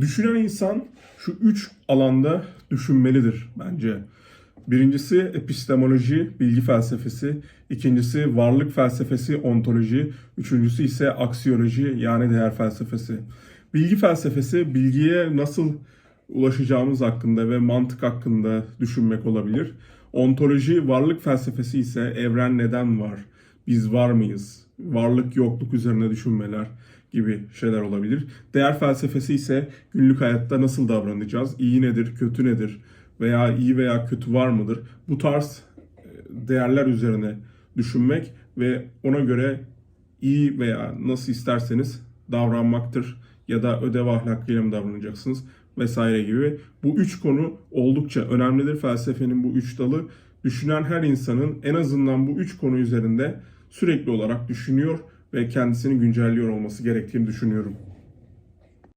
Düşünen insan şu üç alanda düşünmelidir bence. Birincisi epistemoloji, bilgi felsefesi. ikincisi varlık felsefesi, ontoloji. Üçüncüsü ise aksiyoloji yani değer felsefesi. Bilgi felsefesi bilgiye nasıl ulaşacağımız hakkında ve mantık hakkında düşünmek olabilir. Ontoloji, varlık felsefesi ise evren neden var? Biz var mıyız? Varlık yokluk üzerine düşünmeler gibi şeyler olabilir. Değer felsefesi ise günlük hayatta nasıl davranacağız? İyi nedir, kötü nedir? Veya iyi veya kötü var mıdır? Bu tarz e, değerler üzerine düşünmek ve ona göre iyi veya nasıl isterseniz davranmaktır ya da ödev ahlakıyla mı davranacaksınız vesaire gibi. Bu üç konu oldukça önemlidir. Felsefenin bu üç dalı düşünen her insanın en azından bu üç konu üzerinde sürekli olarak düşünüyor ve kendisini güncelliyor olması gerektiğini düşünüyorum.